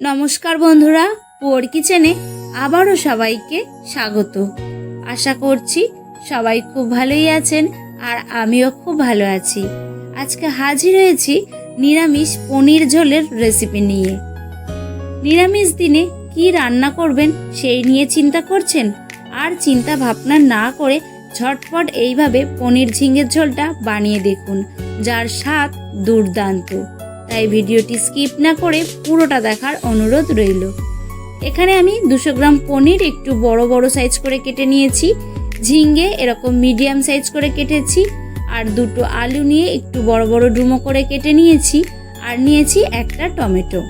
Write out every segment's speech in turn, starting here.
নমস্কার বন্ধুরা, পোর কিচেনে আবারও সবাইকে স্বাগত। আশা করছি সবাই খুব ভালোই আছেন আর আমিও খুব ভালো আছি। আজকে হাজির হয়েছি নিরামিষ পনির ঝোলের রেসিপি নিয়ে। নিরামিষ দিনে কি রান্না করবেন সেই নিয়ে চিন্তা করছেন? আর চিন্তা ভাবনা না করে ঝটপট এইভাবে পনির ঝিঙের ঝোলটা বানিয়ে দেখুন, যার স্বাদ দুর্দান্ত। তাই ভিডিওটি স্কিপ না করে পুরোটা দেখার অনুরোধ রইল। এখানে আমি দুশো গ্রাম পনির একটু বড় বড় সাইজ করে কেটে নিয়েছি। ঝিঙ্গে এরকম মিডিয়াম সাইজ করে কেটেছি। আর দুটো আলু নিয়ে একটু বড় বড় ডুমো করে কেটে নিয়েছি। আর নিয়েছি একটা টমেটো।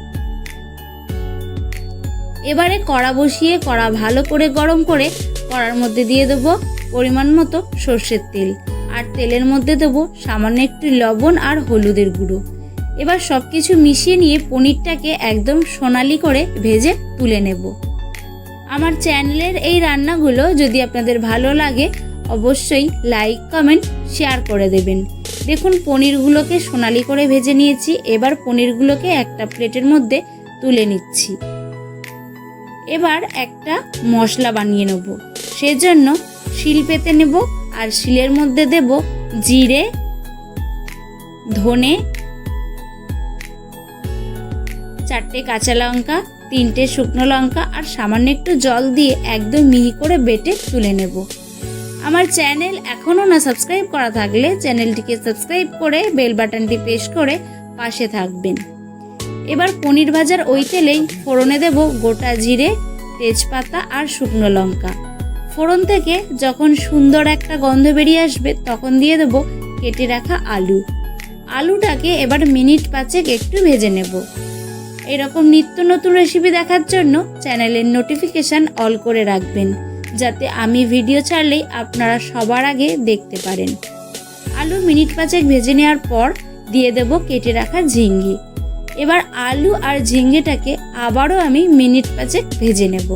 এবারে কড়া বসিয়ে কড়া ভালো করে গরম করে কড়ার মধ্যে দিয়ে দেবো পরিমাণ মতো সর্ষের তেল। আর তেলের মধ্যে দেবো সামান্য একটু লবণ আর হলুদের গুঁড়ো। এবার সব কিছু মিশিয়ে নিয়ে পনিরটাকে একদম সোনালি করে ভেজে তুলে নেব। আমার চ্যানেলের এই রান্নাগুলো যদি আপনাদের ভালো লাগে, অবশ্যই লাইক, কমেন্ট, শেয়ার করে দেবেন। দেখুন, পনিরগুলোকে সোনালি করে ভেজে নিয়েছি। এবার পনিরগুলোকে একটা প্লেটের মধ্যে তুলে নিচ্ছি। এবার একটা মশলা বানিয়ে নেব। সেজন্য শিল পেতে নেব আর শিলের মধ্যে দেব জিরে, ধনে চারটে কাঁচা লঙ্কা, তিনটে শুকনো লঙ্কা আর সামান্য একটু জল দিয়ে একদম মিহি করে বেটে তুলে নেব। আমার চ্যানেল এখনও না সাবস্ক্রাইব করা থাকলে চ্যানেলটিকে সাবস্ক্রাইব করে বেল বাটনটি প্রেস করে পাশে থাকবেন। এবার পনির ভাজার ওই তেলেই ফোড়নে দেব গোটা জিরে, তেজপাতা আর শুকনো লঙ্কা। ফোড়ন থেকে যখন সুন্দর একটা গন্ধ বেরিয়ে আসবে তখন দিয়ে দেব কেটে রাখা আলু। আলুটাকে এবার মিনিট পাঁচেক একটু ভেজে নেব। এরকম নিত্য নতুন রেসিপি দেখার জন্য চ্যানেলের নোটিফিকেশান অল করে রাখবেন, যাতে আমি ভিডিও ছাড়লেই আপনারা সবার আগে দেখতে পারেন। আলু মিনিট পাঁচেক ভেজে নেওয়ার পর দিয়ে দেব কেটে রাখা ঝিঙ্গি। এবার আলু আর ঝিঙ্গেটাকে আবারও আমি মিনিট পাঁচেক ভেজে নেব।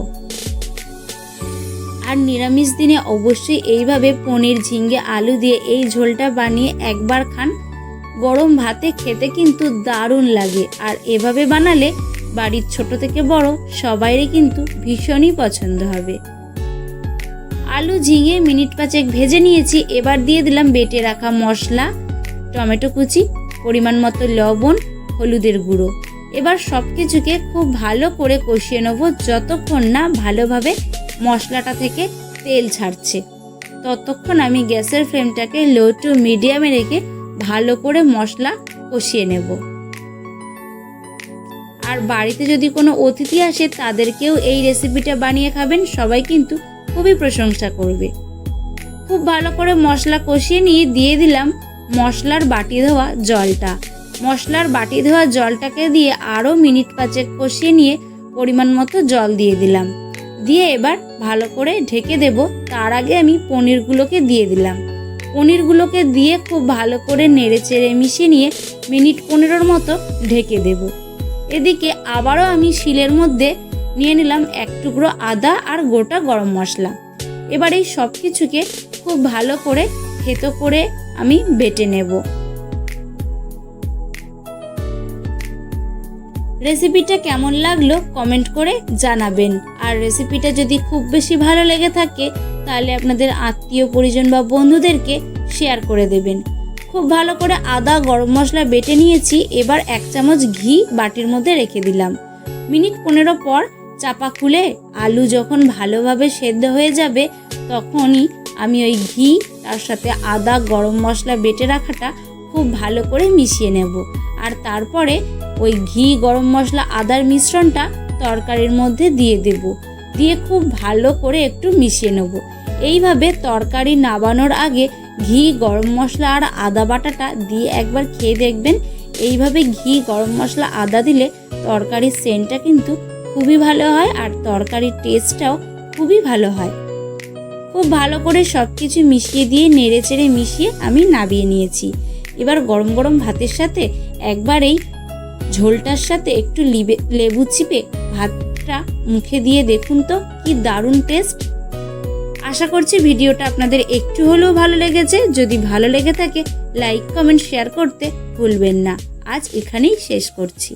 আর নিরামিষ দিনে অবশ্যই এইভাবে পনির, ঝিঙ্গে, আলু দিয়ে এই ঝোলটা বানিয়ে একবার খান। গরম ভাতে খেতে কিন্তু দারুণ লাগে। আর এভাবে বানালে বাড়ির ছোট থেকে বড় সবাইরই কিন্তু ভীষণই পছন্দ হবে। আলু ঝিঙে মিনিট পাঁচেক ভেজে নিয়েছি, এবার দিয়ে দিলাম বেটে রাখা মশলা, টমেটো কুচি, পরিমাণ মতো লবণ, হলুদের গুঁড়ো। এবার সব কিছুকে খুব ভালো করে কষিয়ে নেব যতক্ষণ না ভালোভাবে মশলাটা থেকে তেল ছাড়ছে। ততক্ষণ আমি গ্যাসের ফ্লেমটাকে লো টু মিডিয়ামে রেখে ভালো করে মশলা কষিয়ে নেব। আর বাড়িতে যদি কোনো অতিথি আসে, তাদেরকেও এই রেসিপিটা বানিয়ে খাবেন। সবাই কিন্তু খুবই প্রশংসা করবে। খুব ভালো করে মশলা কষিয়ে নিয়ে দিয়ে দিলাম মশলার বাটি ধোয়া জলটা। মশলার বাটি ধোয়া জলটাকে দিয়ে আরও মিনিট পাঁচেক কষিয়ে নিয়ে পরিমাণ মতো জল দিয়ে দিলাম। দিয়ে এবার ভালো করে ঢেকে দেব। তার আগে আমি পনিরগুলোকে দিয়ে দিলাম। পনিরগুলোকে দিয়ে খুব ভালো করে নেড়ে চেড়ে মিশিয়ে নিয়ে মিনিট পনেরোর মতো ঢেকে দেব। এদিকে আবারও আমি শিলের মধ্যে নিয়ে নিলাম এক টুকরো আদা আর গোটা গরম মশলা। এবার এই সব কিছুকে খুব ভালো করে থেতো করে আমি বেটে নেব। রেসিপিটা কেমন লাগল কমেন্ট করে জানাবেন। আর রেসিপিটা যদি খুব বেশি ভালো লেগে থাকে তাহলে আপনাদের আত্মীয় পরিজন বা বন্ধুদেরকে শেয়ার করে দেবেন। খুব ভালো করে আদা, গরম মশলা বেটে নিয়েছি, এবার এক চামচ ঘি বাটির মধ্যে রেখে দিলাম। মিনিট পনেরো পর চাপা খুলে আলু যখন ভালোভাবে সেদ্ধ হয়ে যাবে, তখনই আমি ওই ঘি, তার সাথে আদা, গরম মশলা বেটে রাখাটা খুব ভালো করে মিশিয়ে নেব। আর তারপরে ওই ঘি, গরম মশলা, আদার মিশ্রণটা তরকারির মধ্যে দিয়ে দেব। দিয়ে খুব ভালো করে একটু মিশিয়ে নেব। এইভাবে তরকারি নাবানোর আগে ঘি, গরম মশলা আর আদা বাটাটা দিয়ে একবার খেয়ে দেখবেন। এইভাবে ঘি, গরম মশলা, আদা দিলে তরকারির সেন্টটা কিন্তু খুবই ভালো হয় আর তরকারির টেস্টটাও খুবই ভালো হয়। খুব ভালো করে সব কিছু মিশিয়ে দিয়ে নেড়ে চেড়ে মিশিয়ে আমি নাবিয়ে নিয়েছি। এবার গরম গরম ভাতের সাথে একবার এই ঝোলটার সাথে একটু লেবু চিপে ভাতটা মুখে দিয়ে দেখুন তো, কি দারুণ টেস্ট! আশা করছি ভিডিওটা আপনাদের একটু হলেও ভালো লেগেছে। যদি ভালো লেগে থাকে লাইক কমেন্ট শেয়ার করতে ভুলবেন না। আজ এখানেই শেষ করছি।